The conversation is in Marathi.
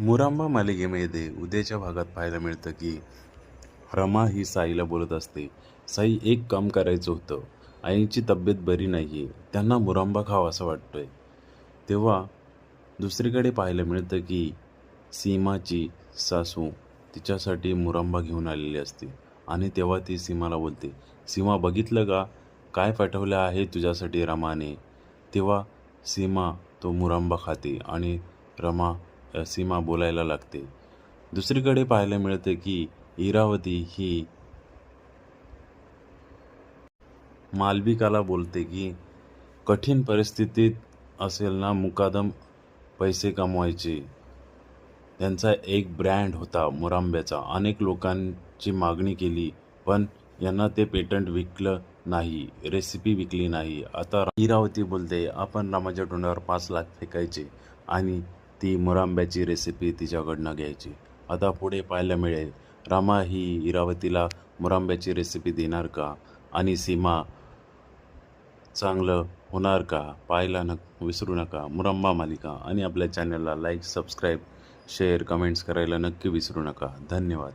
मुरांबा मालिकेमध्ये उद्याच्या भागात पाहायला मिळतं की रमा ही साईला बोलत असते. साई एक काम करायचं होतं. आईची तब्येत बरी नाही आहे त्यांना मुरांबा खावा असं वाटतोय. तेव्हा दुसरीकडे पाहायला मिळतं की सीमाची सासू तिच्यासाठी मुरांबा घेऊन आलेली असते आणि तेव्हा ती सीमाला बोलते सीमा बघितलं का? काय पाठवलं आहे तुझ्यासाठी रमाने? तेव्हा सीमा तो मुरांबा खाते आणि रमा सीमा बोलायला लागते. दुसरीकडे पाहायला मिळते की इरावती ही मालविकाला बोलते की कठीण परिस्थितीत असेल ना मुकादम पैसे कमवायचे. त्यांचा एक ब्रँड होता मुरांब्याचा. अनेक लोकांची मागणी केली पण यांना ते पेटंट विकलं नाही रेसिपी विकली नाही. आता इरावती बोलते आपण रामाच्या तोंडावर पाच लाख फेकायचे आणि ती मुरांब्याची रेसिपी तिच्याकडनं घ्यायची. आता पुढे पाहायला मिळेल रामा ही इरावतीला मुरांब्याची रेसिपी देणार का? आणि सीमा चांगलं होणार का? पाहायला न विसरू नका. मुरंबा मालिका आणि आपल्या चॅनलला लाईक सबस्क्राईब शेअर कमेंट्स करायला नक्की विसरू नका. धन्यवाद.